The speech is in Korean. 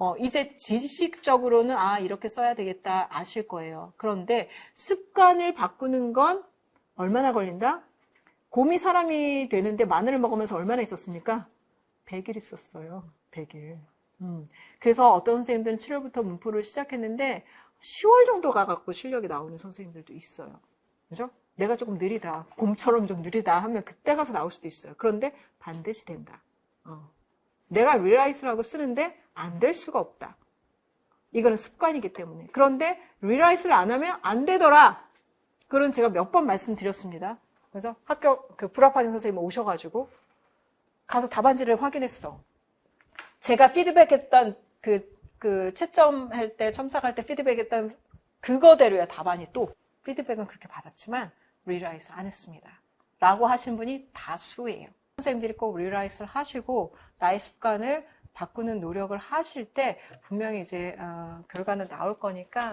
어, 이제 지식적으로는 아, 이렇게 써야 되겠다 아실 거예요. 그런데 습관을 바꾸는 건 얼마나 걸린다? 곰이 사람이 되는데 마늘을 먹으면서 얼마나 있었습니까? 100일 있었어요. 100일. 음. 그래서 어떤 선생님들은 7월부터 문풀을 시작했는데 10월 정도 가갖고 실력이 나오는 선생님들도 있어요. 그죠? 내가 조금 느리다. 곰처럼 좀 느리다 하면 그때 가서 나올 수도 있어요. 그런데 반드시 된다. 어. 내가 리라이트라고 쓰는데 안 될 수가 없다. 이거는 습관이기 때문에. 그런데 리라이트를 안 하면 안 되더라. 그런 제가 몇 번 말씀드렸습니다. 그래서 학교 그 불합하는 선생님 오셔가지고 가서 답안지를 확인했어. 제가 피드백했던 그, 그 채점 할 때, 첨삭할 때 피드백했던 그거대로야 답안이 또 피드백은 그렇게 받았지만 리라이트 안 했습니다. 라고 하신 분이 다수예요. 선생님들이 꼭 리라이트를 하시고 나의 습관을 바꾸는 노력을 하실 때 분명히 이제 어, 결과는 나올 거니까